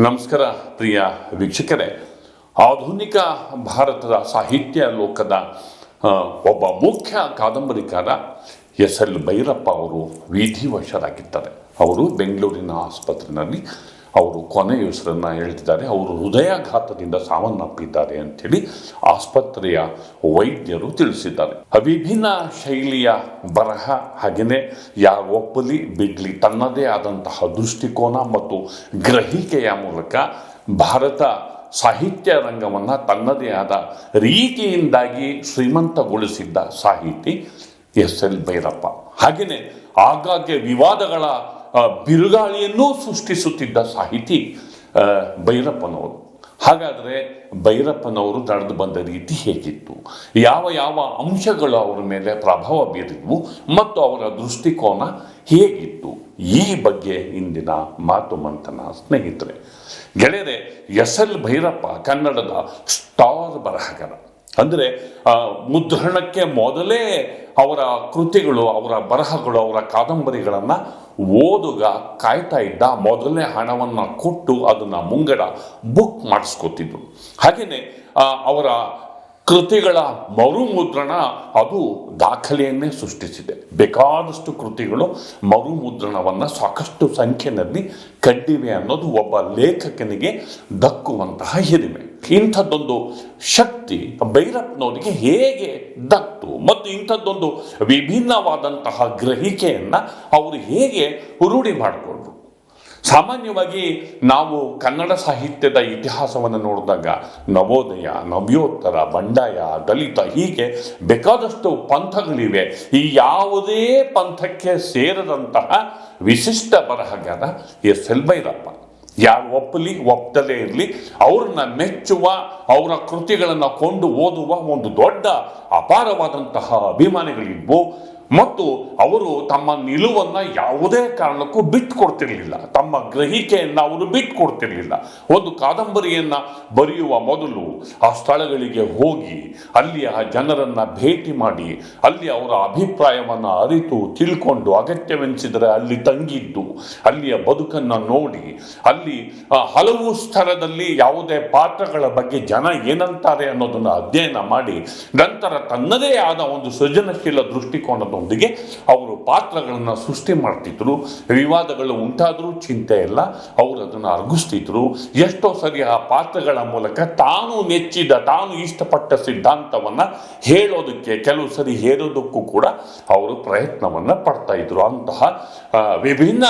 ನಮಸ್ಕಾರ ಪ್ರಿಯ ವೀಕ್ಷಕರೇ. ಆಧುನಿಕ ಭಾರತದ ಸಾಹಿತ್ಯ ಲೋಕದ ಒಬ್ಬ ಮುಖ್ಯ ಕಾದಂಬರಿಕಾರ ಎಸ್ ಎಲ್ ಭೈರಪ್ಪ ಅವರು, ವಿಧಿವಶರಾಗಿದ್ದಾರೆ. ಅವರು ಬೆಂಗಳೂರಿನ ಆಸ್ಪತ್ರೆಯಲ್ಲಿ ಅವರು ಕೊನೆಯುಸಿರನ್ನು ಹೇಳ್ತಿದ್ದಾರೆ ಅವರು ಹೃದಯಾಘಾತದಿಂದ ಸಾವನ್ನಪ್ಪಿದ್ದಾರೆ ಅಂಥೇಳಿ ಆಸ್ಪತ್ರೆಯ ವೈದ್ಯರು ತಿಳಿಸಿದ್ದಾರೆ. ವಿಭಿನ್ನ ಶೈಲಿಯ ಬರಹ ಹಾಗೆಯೇ ಯಾರೊಪ್ಪಲಿ ಬಿಡ್ಲಿ ತನ್ನದೇ ಆದಂತಹ ದೃಷ್ಟಿಕೋನ ಮತ್ತು ಗ್ರಹಿಕೆಯ ಮೂಲಕ ಭಾರತ ಸಾಹಿತ್ಯ ರಂಗವನ್ನು ತನ್ನದೇ ಆದ ರೀತಿಯಿಂದಾಗಿ ಶ್ರೀಮಂತಗೊಳಿಸಿದ್ದ ಸಾಹಿತಿ ಎಸ್ ಎಲ್ ಭೈರಪ್ಪ. ಹಾಗೆಯೇ ಆಗಾಗ್ಗೆ ವಿವಾದಗಳ ಬಿರುಗಾಳಿಯನ್ನೂ ಸೃಷ್ಟಿಸುತ್ತಿದ್ದ ಸಾಹಿತಿ ಭೈರಪ್ಪನವರು. ಹಾಗಾದರೆ ಭೈರಪ್ಪನವರು ನಡೆದು ಬಂದ ರೀತಿ ಹೇಗಿತ್ತು? ಯಾವ ಯಾವ ಅಂಶಗಳು ಅವರ ಮೇಲೆ ಪ್ರಭಾವ ಬೀರಿದ್ವು ಮತ್ತು ಅವರ ದೃಷ್ಟಿಕೋನ ಹೇಗಿತ್ತು? ಈ ಬಗ್ಗೆ ಇಂದಿನ ಮಾತು ಮಂಥನ ಸ್ನೇಹಿತರೆ. ಗೆಳೆಯರೆ, ಎಸ್ ಎಲ್ ಭೈರಪ್ಪ ಕನ್ನಡದ ಸ್ಟಾರ್ ಬರಹಗಾರ. ಅಂದರೆ ಮುದ್ರಣಕ್ಕೆ ಮೊದಲೇ ಅವರ ಕೃತಿಗಳು, ಅವರ ಬರಹಗಳು, ಅವರ ಕಾದಂಬರಿಗಳನ್ನು ಓದುಗ ಕಾಯ್ತಾ ಇದ್ದ ಮೊದಲನೇ ಹಣವನ್ನು ಕೊಟ್ಟು ಅದನ್ನು ಮುಂಗಡ ಬುಕ್ ಮಾಡಿಸ್ಕೊತಿದ್ರು. ಹಾಗೆಯೇ ಅವರ ಕೃತಿಗಳ ಮರುಮುದ್ರಣ ಅದು ದಾಖಲೆಯನ್ನೇ ಸೃಷ್ಟಿಸಿದೆ. ಬೇಕಾದಷ್ಟು ಕೃತಿಗಳು ಮರುಮುದ್ರಣವನ್ನು ಸಾಕಷ್ಟು ಸಂಖ್ಯೆಯಲ್ಲಿ ಕಂಡಿವೆ ಅನ್ನೋದು ಒಬ್ಬ ಲೇಖಕನಿಗೆ ದಕ್ಕುವಂತಹ ಹಿರಿಮೆ. ಇಂಥದ್ದೊಂದು ಶಕ್ತಿ ಭೈರಪ್ಪನವರಿಗೆ ಹೇಗೆ ದತ್ತು ಮತ್ತು ಇಂಥದ್ದೊಂದು ವಿಭಿನ್ನವಾದಂತಹ ಗ್ರಹಿಕೆಯನ್ನು ಅವರು ಹೇಗೆ ರೂಢಿ ಮಾಡಿಕೊಂಡ್ರು? ಸಾಮಾನ್ಯವಾಗಿ ನಾವು ಕನ್ನಡ ಸಾಹಿತ್ಯದ ಇತಿಹಾಸವನ್ನು ನೋಡಿದಾಗ ನವೋದಯ, ನವ್ಯೋತ್ತರ, ಬಂಡಾಯ, ದಲಿತ ಹೀಗೆ ಬೇಕಾದಷ್ಟು ಪಂಥಗಳಿವೆ. ಈ ಯಾವುದೇ ಪಂಥಕ್ಕೆ ಸೇರದಂತಹ ವಿಶಿಷ್ಟ ಬರಹಗಾರ ಎಸ್ ಎಲ್ ಭೈರಪ್ಪ. ಯಾರು ಒಪ್ಪಲಿ ಒಪ್ಪದಲೇ ಇರಲಿ ಅವ್ರನ್ನ ಮೆಚ್ಚುವ ಅವರ ಕೃತಿಗಳನ್ನು ಕೊಂಡು ಓದುವ ಒಂದು ದೊಡ್ಡ ಅಪಾರವಾದಂತಹ ಅಭಿಮಾನಿಗಳಿದ್ವು. ಮತ್ತು ಅವರು ತಮ್ಮ ನಿಲುವನ್ನ ಯಾವುದೇ ಕಾರಣಕ್ಕೂ ಬಿಟ್ಟು ಕೊಡ್ತಿರ್ಲಿಲ್ಲ ತಮ್ಮ ಗ್ರಹಿಕೆಯನ್ನು ಅವರು ಬಿಟ್ಟು ಕೊಡ್ತಿರ್ಲಿಲ್ಲ ಒಂದು ಕಾದಂಬರಿಯನ್ನ ಬರೆಯುವ ಮೊದಲು ಆ ಸ್ಥಳಗಳಿಗೆ ಹೋಗಿ ಅಲ್ಲಿಯ ಜನರನ್ನ ಭೇಟಿ ಮಾಡಿ, ಅಲ್ಲಿ ಅವರ ಅಭಿಪ್ರಾಯವನ್ನ ಅರಿತು ತಿಳ್ಕೊಂಡು ಅಗತ್ಯವೆನಿಸಿದರೆ ಅಲ್ಲಿ ತಂಗಿದ್ದು, ಅಲ್ಲಿಯ ಬದುಕನ್ನು ನೋಡಿ, ಅಲ್ಲಿ ಹಲವು ಸ್ಥಳದಲ್ಲಿ ಯಾವುದೇ ಪಾತ್ರಗಳ ಬಗ್ಗೆ ಜನ ಏನಂತಾರೆ ಅನ್ನೋದನ್ನು ಅಧ್ಯಯನ ಮಾಡಿ, ನಂತರ ತನ್ನದೇ ಆದ ಒಂದು ಸೃಜನಶೀಲ ದೃಷ್ಟಿಕೋನದೊಂದಿಗೆ ಅವರು ಪಾತ್ರಗಳನ್ನು ಸೃಷ್ಟಿ ಮಾಡ್ತಿದ್ರು, ವಿವಾದಗಳು ಉಂಟಾದರೂ ಚಿಂತೆ ಇಲ್ಲ, ಅವರು ಅದನ್ನು ಅರ್ಗಿಸ್ತಿದ್ರು. ಎಷ್ಟೋ ಸರಿ ಆ ಪಾತ್ರಗಳ ಮೂಲಕ ತಾನು ನೆಚ್ಚಿದ, ತಾನು ಇಷ್ಟಪಟ್ಟ ಸಿದ್ಧಾಂತವನ್ನು ಹೇಳೋದಕ್ಕೆ ಕೆಲವು ಸರಿ ಹೇರೋದಕ್ಕೂ ಕೂಡ ಅವರು ಪ್ರಯತ್ನವನ್ನು ಪಡ್ತಾ ಇದ್ರು. ಅಂತಹ ವಿಭಿನ್ನ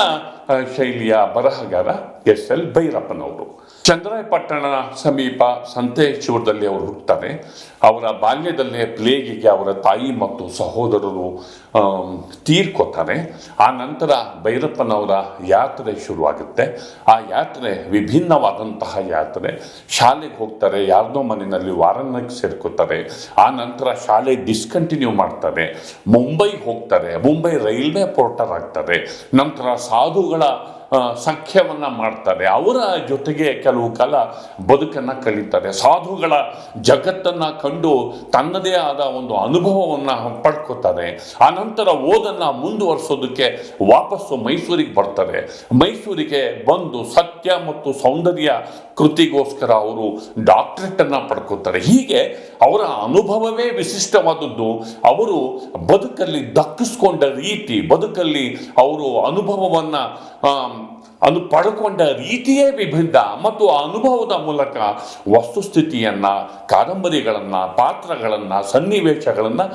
ಶೈಲಿಯ ಬರಹಗಾರ ಎಸ್ ಎಲ್ ಭೈರಪ್ಪನವರು. ಚಂದ್ರಾಯಪಟ್ಟಣ ಸಮೀಪ ಸಂತೇಶ್ವರದಲ್ಲಿ ಅವರು ಹುಟ್ಟುತ್ತಾರೆ. ಅವರ ಬಾಲ್ಯದಲ್ಲೇ ಪ್ಲೇಗಿಗೆ ಅವರ ತಾಯಿ ಮತ್ತು ಸಹೋದರರು ತೀರ್ಕೋತಾರೆ ಆ ನಂತರ ಭೈರಪ್ಪನವರ ಯಾತ್ರೆ ಶುರುವಾಗುತ್ತೆ. ಆ ಯಾತ್ರೆ ವಿಭಿನ್ನವಾದಂತಹ ಯಾತ್ರೆ. ಶಾಲೆಗೆ ಹೋಗ್ತಾರೆ, ಯಾರದೋ ಮನೆಯಲ್ಲಿ ವಾರನ್ನಕ್ಕೆ ಸೇರ್ಕೋತಾರೆ. ಆ ನಂತರ ಶಾಲೆ ಡಿಸ್ಕಂಟಿನ್ಯೂ ಮಾಡ್ತಾರೆ. ಮುಂಬೈಗೆ ಹೋಗ್ತಾರೆ, ಮುಂಬೈ ರೈಲ್ವೆ ಪೋರ್ಟರ್ ಆಗ್ತಾರೆ ನಂತರ ಸಾಧುಗಳ ಆ, ಸಂಖ್ಯೆಯನ್ನ ಮಾಡ್ತಾರೆ. ಅವರ ಜೊತೆಗೆ ಕೆಲವು ಕಾಲ ಬದುಕನ್ನು ಕಳೀತಾರೆ ಸಾಧುಗಳ ಜಗತ್ತನ್ನು ಕಂಡು ತನ್ನದೇ ಆದ ಒಂದು ಅನುಭವವನ್ನು ಪಡ್ಕೋತಾರೆ. ನಂತರ ಓದನ್ನು ಮುಂದುವರಿಸೋದಕ್ಕೆ ವಾಪಸ್ಸು ಮೈಸೂರಿಗೆ ಬರ್ತಾರೆ. ಮೈಸೂರಿಗೆ ಬಂದು ಸತ್ಯ ಮತ್ತು ಸೌಂದರ್ಯ ಕೃತಿಗೋಸ್ಕರ ಅವರು ಡಾಕ್ಟರೇಟನ್ನು ಪಡ್ಕೋತಾರೆ. ಹೀಗೆ ಅವರ ಅನುಭವವೇ ವಿಶಿಷ್ಟವಾದದ್ದು. ಅವರು ಬದುಕಲ್ಲಿ ದಕ್ಕಿಸ್ಕೊಂಡ ರೀತಿ, ಬದುಕಲ್ಲಿ ಅವರು ಅನುಭವವನ್ನು ಅನು ಪಡ್ಕೊಂಡ ರೀತಿಯೇ ವಿಭಿನ್ನ ಮತ್ತು ಆ ಅನುಭವದ ಮೂಲಕ ವಸ್ತುಸ್ಥಿತಿಯನ್ನು, ಕಾದಂಬರಿಗಳನ್ನು, ಪಾತ್ರಗಳನ್ನು, ಸನ್ನಿವೇಶಗಳನ್ನು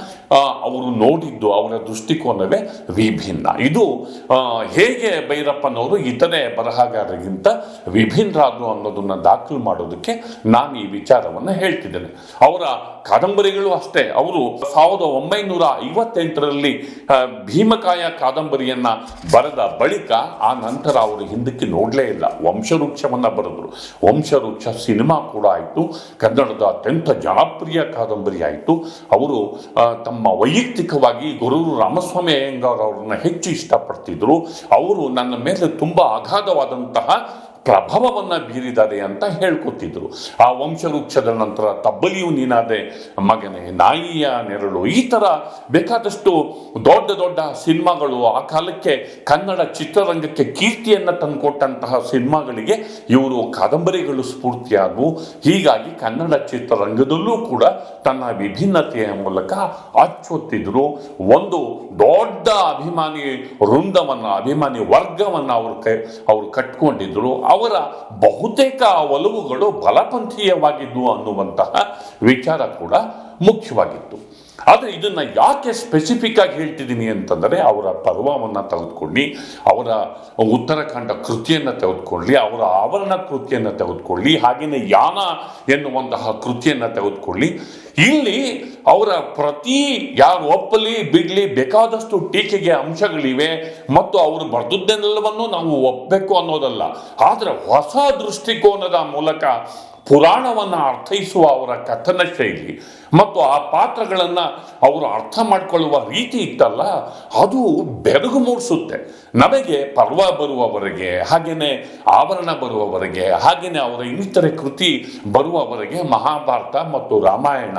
ಅವರು ನೋಡಿದ್ದು, ಅವರ ದೃಷ್ಟಿಕೋನವೇ ವಿಭಿನ್ನ. ಇದು ಹೇಗೆ ಭೈರಪ್ಪನವರು ಇತರೆ ಬರಹಗಾರರಿಗಿಂತ ವಿಭಿನ್ನರಾದರು ಅನ್ನೋದನ್ನು ದಾಖಲು ಮಾಡೋದಕ್ಕೆ ನಾನು ಈ ವಿಚಾರವನ್ನು ಹೇಳ್ತಿದ್ದೇನೆ. ಅವರ ಕಾದಂಬರಿಗಳು ಅಷ್ಟೇ. ಅವರು ಸಾವಿರದ ಒಂಬೈನೂರ ಐವತ್ತೆಂಟರಲ್ಲಿ ಭೀಮಕಾಯ ಕಾದಂಬರಿಯನ್ನ ಬರೆದ ಬಳಿಕ ಆ ನಂತರ ಅವರು ಹಿಂದಕ್ಕೆ ನೋಡಲೇ ಇಲ್ಲ. ವಂಶವೃಕ್ಷವನ್ನು ಬರೆದರು. ವಂಶವೃಕ್ಷ ಸಿನಿಮಾ ಕೂಡ ಆಯಿತು. ಕನ್ನಡದ ಅತ್ಯಂತ ಜನಪ್ರಿಯ ಕಾದಂಬರಿ ಆಯಿತು. ಅವರು ತಮ್ಮ ವೈಯಕ್ತಿಕವಾಗಿ ಗುರೂರು ರಾಮಸ್ವಾಮಿ ಅಯ್ಯಂಗಾರ್ ಅವರನ್ನು ಹೆಚ್ಚು ಇಷ್ಟಪಡ್ತಿದ್ರು. ಅವರು ನನ್ನ ಮೇಲೆ ತುಂಬ ಅಗಾಧವಾದಂತಹ ಪ್ರಭಾವವನ್ನ ಬೀರಿದ್ದಾರೆ ಅಂತ ಹೇಳ್ಕೊತಿದ್ರು. ಆ ವಂಶವೃಕ್ಷದ ನಂತರ ತಬ್ಬಲಿಯು ನೀನಾದೆ, ಮಗನೇ, ನಾಯಿಯ ನೆರಳು. ಈ ಥರ ಬೇಕಾದಷ್ಟು ದೊಡ್ಡ ದೊಡ್ಡ ಸಿನಿಮಾಗಳು ಆ ಕಾಲಕ್ಕೆ ಕನ್ನಡ ಚಿತ್ರರಂಗಕ್ಕೆ ಕೀರ್ತಿಯನ್ನು ತಂದುಕೊಟ್ಟಂತಹ ಸಿನಿಮಾಗಳಿಗೆ ಇವರು ಕಾದಂಬರಿಗಳು ಸ್ಫೂರ್ತಿಯಾದವು. ಹೀಗಾಗಿ ಕನ್ನಡ ಚಿತ್ರರಂಗದಲ್ಲೂ ಕೂಡ ತನ್ನ ವಿಭಿನ್ನತೆಯ ಮೂಲಕ ಅಚ್ಚೊತ್ತಿದ್ರು. ಒಂದು ದೊಡ್ಡ ಅಭಿಮಾನಿ ವೃಂದವನ್ನು, ಅಭಿಮಾನಿ ವರ್ಗವನ್ನು ಅವರು ಕೈ, ಅವರು ಕಟ್ಕೊಂಡಿದ್ರು. ಅವರ ಬಹುತೇಕ ಒಲವುಗಳು ಬಲಪಂಥೀಯವಾಗಿದ್ದು ಅನ್ನುವಂತಹ ವಿಚಾರ ಕೂಡ ಮುಖ್ಯವಾಗಿತ್ತು. ಆದರೆ ಇದನ್ನು ಯಾಕೆ ಸ್ಪೆಸಿಫಿಕ್ ಆಗಿ ಹೇಳ್ತಿದ್ದೀನಿ ಅಂತಂದರೆ ಅವರ ಪರ್ವವನ್ನು ತೆಗೆದುಕೊಳ್ಳಿ, ಅವರ ಉತ್ತರಾಖಂಡ ಕೃತಿಯನ್ನು ತೆಗೆದುಕೊಳ್ಳಿ, ಅವರ ಆವರಣ ಕೃತಿಯನ್ನು ತೆಗೆದುಕೊಳ್ಳಿ ಹಾಗೆಯೇ ಯಾನ ಎನ್ನುವಂತಹ ಕೃತಿಯನ್ನು ತೆಗೆದುಕೊಳ್ಳಿ. ಇಲ್ಲಿ ಅವರ ಪ್ರತಿ ಯಾರು ಒಪ್ಪಲಿ, ಬಿಡಲಿ ಬೇಕಾದಷ್ಟು ಟೀಕೆಗೆ ಅಂಶಗಳಿವೆ ಮತ್ತು ಅವರು ಬರೆದದ್ದೆಲ್ಲವನ್ನು ನಾವು ಒಪ್ಪಬೇಕು ಅನ್ನೋದಲ್ಲ. ಆದರೆ ಹೊಸ ದೃಷ್ಟಿಕೋನದ ಮೂಲಕ ಪುರಾಣವನ್ನು ಅರ್ಥೈಸುವ ಅವರ ಕಥನ ಶೈಲಿ ಮತ್ತು ಆ ಪಾತ್ರಗಳನ್ನು ಅವರು ಅರ್ಥ ಮಾಡಿಕೊಳ್ಳುವ ರೀತಿ ಇತ್ತಲ್ಲ, ಅದು ಬೆರಗು ಮೂಡಿಸುತ್ತೆ. ನಮಗೆ ಪರ್ವ ಬರುವವರೆಗೆ ಹಾಗೆಯೇ ಆವರಣ ಬರುವವರೆಗೆ ಹಾಗೆಯೇ ಅವರ ಇನ್ನಿತರೆ ಕೃತಿ ಬರುವವರೆಗೆ ಮಹಾಭಾರತ ಮತ್ತು ರಾಮಾಯಣ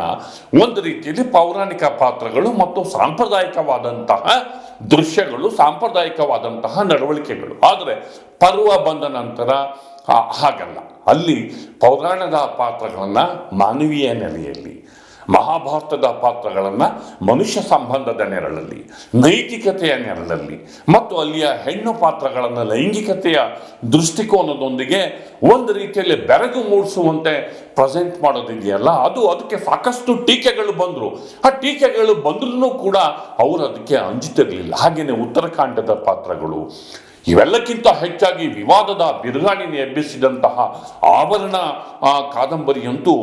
ಒಂದು ರೀತಿಯಲ್ಲಿ ಪೌರಾಣಿಕ ಪಾತ್ರಗಳು ಮತ್ತು ಸಾಂಪ್ರದಾಯಿಕವಾದಂತಹ ದೃಶ್ಯಗಳು, ಸಾಂಪ್ರದಾಯಿಕವಾದಂತಹ ನಡವಳಿಕೆಗಳು. ಆದರೆ ಪರ್ವ ಬಂದ ನಂತರ ಹಾಗಲ್ಲ. ಅಲ್ಲಿ ಪೌರಾಣದ ಪಾತ್ರಗಳನ್ನು ಮಾನವೀಯ ನೆಲೆಯಲ್ಲಿ, ಮಹಾಭಾರತದ ಪಾತ್ರಗಳನ್ನು ಮನುಷ್ಯ ಸಂಬಂಧದ ನೆರಳಲ್ಲಿ, ನೈತಿಕತೆಯ ನೆರಳಲ್ಲಿ, ಮತ್ತು ಅಲ್ಲಿಯ ಹೆಣ್ಣು ಪಾತ್ರಗಳನ್ನು ಲೈಂಗಿಕತೆಯ ದೃಷ್ಟಿಕೋನದೊಂದಿಗೆ ಒಂದು ರೀತಿಯಲ್ಲಿ ಬೆರಗು ಮೂಡಿಸುವಂತೆ ಪ್ರೆಸೆಂಟ್ ಮಾಡೋದಿದೆಯಲ್ಲ ಅದು ಅದಕ್ಕೆ ಸಾಕಷ್ಟು ಟೀಕೆಗಳು ಬಂದರು. ಆ ಟೀಕೆಗಳು ಬಂದ್ರೂ ಕೂಡ ಅವರು ಅದಕ್ಕೆ ಅಂಜುತ್ತಿರಲಿಲ್ಲ ಹಾಗೆಯೇ ಉತ್ತರಕಾಂಡದ ಪಾತ್ರಗಳು ಇವೆಲ್ಲಕ್ಕಿಂತ ಹೆಚ್ಚಾಗಿ ವಿವಾದದ ಬಿರುಗಾಳಿನ ಎಬ್ಬಿಸಿದಂತಹ ಆಭರಣ ಕಾದಂಬರಿಯಂತೂ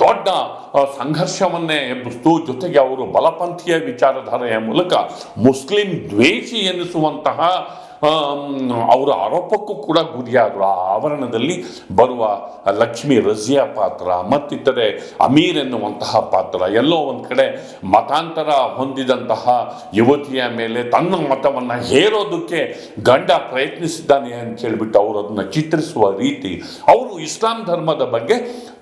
ದೊಡ್ಡ ಸಂಘರ್ಷವನ್ನೇ ಎಬ್ಬಿಸ್ತು. ಜೊತೆಗೆ ಅವರು ಬಲಪಂಥೀಯ ವಿಚಾರಧಾರೆಯ ಮೂಲಕ ಮುಸ್ಲಿಂ ದ್ವೇಷಿ ಎನಿಸುವಂತಹ ಅವರ ಆರೋಪಕ್ಕೂ ಕೂಡ ಗುರಿಯಾದರು. ಆ ಆವರಣದಲ್ಲಿ ಬರುವ ಲಕ್ಷ್ಮಿ ರಜಿಯಾ ಪಾತ್ರ ಮತ್ತಿತರೆ ಅಮೀರ್ ಎನ್ನುವಂತಹ ಪಾತ್ರ. ಎಲ್ಲೋ ಒಂದು ಕಡೆ ಮತಾಂತರ ಹೊಂದಿದಂತಹ ಯುವತಿಯ ಮೇಲೆ ತನ್ನ ಮತವನ್ನು ಹೇರೋದಕ್ಕೆ ಗಂಡ ಪ್ರಯತ್ನಿಸಿದ್ದಾನೆ ಅಂತ ಹೇಳ್ಬಿಟ್ಟು ಅವರು ಅದನ್ನು ಚಿತ್ರಿಸುವ ರೀತಿ. ಅವರು ಇಸ್ಲಾಂ ಧರ್ಮದ ಬಗ್ಗೆ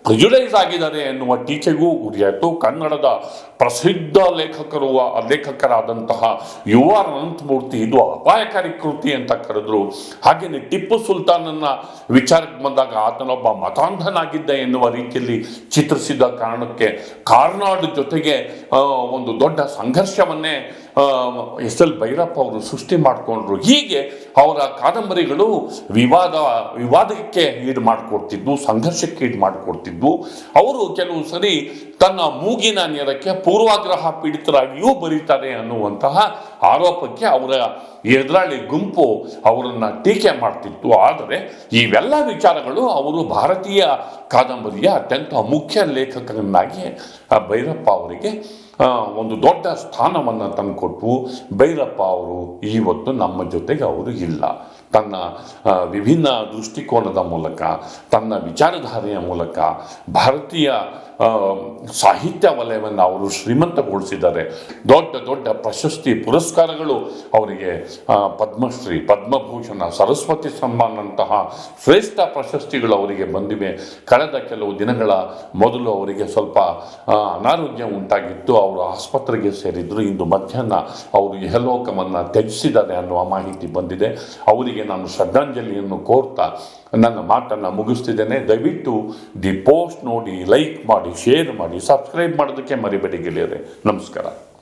ಪ್ರಿಜುಡೈಸ್ ಆಗಿದ್ದಾರೆ ಎನ್ನುವ ಟೀಕೆಗೂ ಗುರಿಯಾಯಿತು. ಕನ್ನಡದ ಪ್ರಸಿದ್ಧ ಲೇಖಕರು, ಲೇಖಕರಾದಂತಹ ಯು ಆರ್ ಅನಂತಮೂರ್ತಿ, ಇದು ಅಪಾಯಕಾರಿ ಕೃತಿ ಅಂತ ಕರೆದ್ರು. ಹಾಗೆಯೇ ಟಿಪ್ಪು ಸುಲ್ತಾನನ್ನ ವಿಚಾರಕ್ಕೆ ಬಂದಾಗ ಆತನೊಬ್ಬ ಮತಾಂಧನಾಗಿದ್ದ ಎನ್ನುವ ರೀತಿಯಲ್ಲಿ ಚಿತ್ರಿಸಿದ ಕಾರಣಕ್ಕೆ ಕಾರ್ನಾಡ್ ಜೊತೆಗೆ ಒಂದು ದೊಡ್ಡ ಸಂಘರ್ಷವನ್ನೇ ಎಸ್ ಎಲ್ ಭೈರಪ್ಪ ಅವರು ಸೃಷ್ಟಿ ಮಾಡಿಕೊಂಡ್ರು. ಹೀಗೆ ಅವರ ಕಾದಂಬರಿಗಳು ವಿವಾದ, ವಿವಾದಕ್ಕೆ ಈಡು ಮಾಡಿಕೊಡ್ತಿದ್ವು, ಸಂಘರ್ಷಕ್ಕೆ ಈಡು ಮಾಡಿಕೊಡ್ತಿದ್ವು. ಅವರು ಕೆಲವು ಸರಿ ತನ್ನ ಮೂಗಿನ ನೇರಕ್ಕೆ ಪೂರ್ವಾಗ್ರಹ ಪೀಡಿತರಾಗಿಯೂ ಬರೀತಾರೆ ಅನ್ನುವಂತಹ ಆರೋಪಕ್ಕೆ ಅವರ ಎದುರಾಳಿ ಗುಂಪು ಅವರನ್ನು ಟೀಕೆ ಮಾಡ್ತಿತ್ತು. ಆದರೆ ಇವೆಲ್ಲ ವಿಚಾರಗಳು ಅವರು ಭಾರತೀಯ ಕಾದಂಬರಿಯ ಅತ್ಯಂತ ಮುಖ್ಯ ಲೇಖಕರನ್ನಾಗಿ ಭೈರಪ್ಪ ಅವರಿಗೆ ಒಂದು ದೊಡ್ಡ ಸ್ಥಾನವನ್ನು ತಂದುಕೊಟ್ಟು ಭೈರಪ್ಪ ಅವರು ಇವತ್ತು ನಮ್ಮ ಜೊತೆಗೆ ಅವರು ಇಲ್ಲ. ತನ್ನ ವಿಭಿನ್ನ ದೃಷ್ಟಿಕೋನದ ಮೂಲಕ, ತನ್ನ ವಿಚಾರಧಾರೆಯ ಮೂಲಕ ಭಾರತೀಯ ಸಾಹಿತ್ಯ ವಲಯವನ್ನು ಅವರು ಶ್ರೀಮಂತಗೊಳಿಸಿದ್ದಾರೆ. ದೊಡ್ಡ ದೊಡ್ಡ ಪ್ರಶಸ್ತಿ ಪುರಸ್ಕಾರಗಳು ಅವರಿಗೆ ಪದ್ಮಶ್ರೀ, ಪದ್ಮಭೂಷಣ, ಸರಸ್ವತಿ ಸಮ್ಮಾನಂತಹ ಶ್ರೇಷ್ಠ ಪ್ರಶಸ್ತಿಗಳು ಅವರಿಗೆ ಬಂದಿವೆ. ಕಳೆದ ಕೆಲವು ದಿನಗಳ ಮೊದಲು ಅವರಿಗೆ ಸ್ವಲ್ಪ ಅನಾರೋಗ್ಯ ಉಂಟಾಗಿತ್ತು. ಅವರು ಆಸ್ಪತ್ರೆಗೆ ಸೇರಿದ್ರು. ಇಂದು ಮಧ್ಯಾಹ್ನ ಅವರು ಯಹಲೋಕವನ್ನು ತ್ಯಜಿಸಿದ್ದಾರೆ ಅನ್ನುವ ಮಾಹಿತಿ ಬಂದಿದೆ. ಅವರಿಗೆ ನಾನು ಶ್ರದ್ಧಾಂಜಲಿಯನ್ನು ಕೋರ್ತಾ ನನ್ನ ಮಾತನ್ನು ಮುಗಿಸ್ತಿದ್ದೇನೆ. ದಯವಿಟ್ಟು ದಿ ಪೋಸ್ಟ್ ನೋಡಿ, ಲೈಕ್ ಮಾಡಿ ಶೇರ್ ಮಾಡಿ ಸಬ್ಸ್ಕ್ರೈಬ್ ಮಾಡೋದಕ್ಕೆ ಮರಿಬೇಡಿ ಗೆಳೆಯರೆ. ನಮಸ್ಕಾರ.